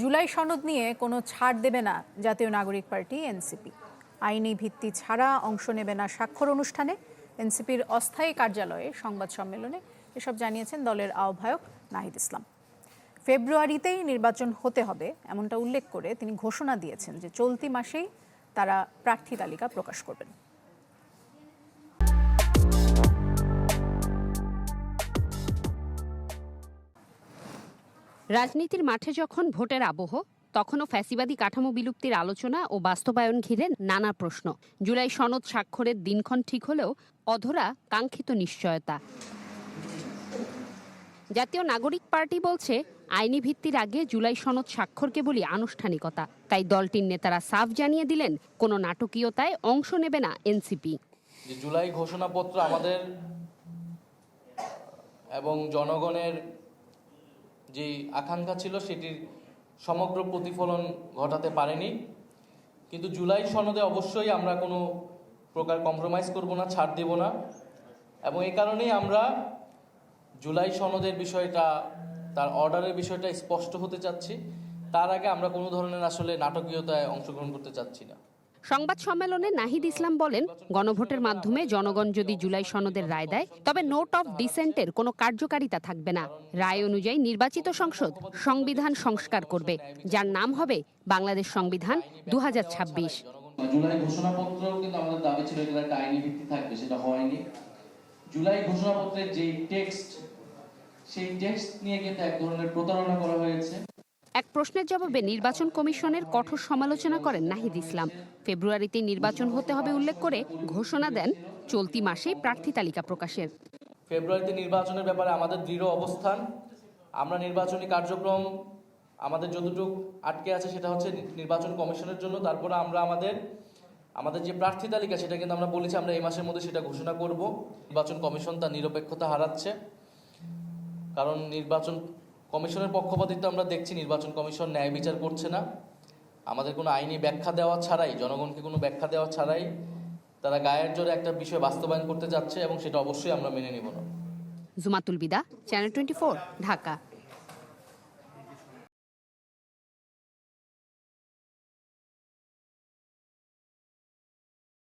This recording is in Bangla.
জুলাই সনদ নিয়ে কোনো ছাড় দেবে না জাতীয় নাগরিক পার্টি, এনসিপি। আইনি ভিত্তি ছাড়া অংশ নেবে না স্বাক্ষর অনুষ্ঠানে। এনসিপির অস্থায়ী কার্যালয়ে সংবাদ সম্মেলনে এসব জানিয়েছেন দলের আহ্বায়ক নাহিদ ইসলাম। ফেব্রুয়ারিতেই নির্বাচন হতে হবে, এমনটা উল্লেখ করে তিনি ঘোষণা দিয়েছেন যে চলতি মাসেই তারা প্রার্থী তালিকা প্রকাশ করবেন। রাজনীতির মাঠে যখন ভোটের আবহ, তখনও ফ্যাসিবাদী কাঠামো বিলুপ্তির আলোচনা ও বাস্তবায়ন ঘিরে নানা প্রশ্ন। জুলাই সনদ স্বাক্ষরের দিনক্ষণ ঠিক হলেও অধরা কাঙ্ক্ষিত নিশ্চয়তা। জাতীয় নাগরিক পার্টি বলছে, আইনি ভিত্তির আগে জুলাই সনদ স্বাক্ষর কেবলই আনুষ্ঠানিকতা। তাই দলটির নেতারা সাফ জানিয়ে দিলেন, কোনো নাটকীয়তায় অংশ নেবে না এনসিপি। জুলাই ঘোষণাপত্র আমাদের এবং জনগণের যে আকাঙ্ক্ষা ছিল সেটির সমগ্র প্রতিফলন ঘটাতে পারেনি। কিন্তু জুলাই সনদে অবশ্যই আমরা কোনো প্রকার কম্প্রোমাইজ করব না, ছাড় দেব না। এবং এই কারণেই আমরা জুলাই সনদের বিষয়টা, তার অর্ডারের বিষয়টা স্পষ্ট হতে চাচ্ছি। তার আগে আমরা কোনো ধরনের আসলে নাটকীয়তায় অংশগ্রহণ করতে চাচ্ছি না। সংবাদ সম্মেলনে নাহিদ ইসলাম বলেন, গণভোটের মাধ্যমে জনগণ যদি জুলাই সনদের রায় দেয়, তবে নোট অফ ডিসেন্টের কোনো কার্যকারিতা থাকবে না। রায় অনুযায়ী নির্বাচিত সংসদ সংবিধান সংস্কার করবে, যার নাম হবে বাংলাদেশ সংবিধান দু জুলাই ঘোষণাপত্রেও কিন্তু আমাদের দাবি ছিল একটা আইনি ভিত্তি থাকবে, সেটা হয়নি। জুলাই ঘোষণাপত্রের যে টেক্সট, সেই টেক্সট নিয়ে কিন্তু এক ধরনের প্রতারণা করা হয়েছে। এক প্রশ্নের জবাবে নির্বাচন কমিশনের কঠোর সমালোচনা করেন নাহিদ ইসলাম। ফেব্রুয়ারিতে নির্বাচন হতে হবে উল্লেখ করে ঘোষণা দেন চলতি মাসেই প্রার্থী তালিকা প্রকাশের। ফেব্রুয়ারিতে নির্বাচনের ব্যাপারে আমাদের দৃঢ় অবস্থান। আমরা নির্বাচনী কার্যক্রম আমাদের যতটুকু আটকে আছে সেটা হচ্ছে নির্বাচন কমিশনের জন্য। তারপরে আমরা আমাদের আমাদের যে প্রার্থী তালিকা সেটা কিন্তু আমরা বলেছি, আমরা এই মাসের মধ্যে সেটা ঘোষণা করব। নির্বাচন কমিশন তার নিরপেক্ষতা হারাচ্ছে। কারণ নির্বাচন কমিশনের পক্ষপাতিত্ব আমরা দেখছি, নির্বাচন কমিশন ন্যায় বিচার করছে না। আমাদের কোনো আইনি ব্যাখ্যা দেওয়া ছাড়াই, জনগণকে কোনো ব্যাখ্যা দেওয়া ছাড়াই তারা গায়ের জোরে একটা বিষয় বাস্তবায়ন করতে যাচ্ছে এবং সেটা অবশ্যই আমরা মেনে নিব না। Jumatul Bida, channel twenty Dhaka.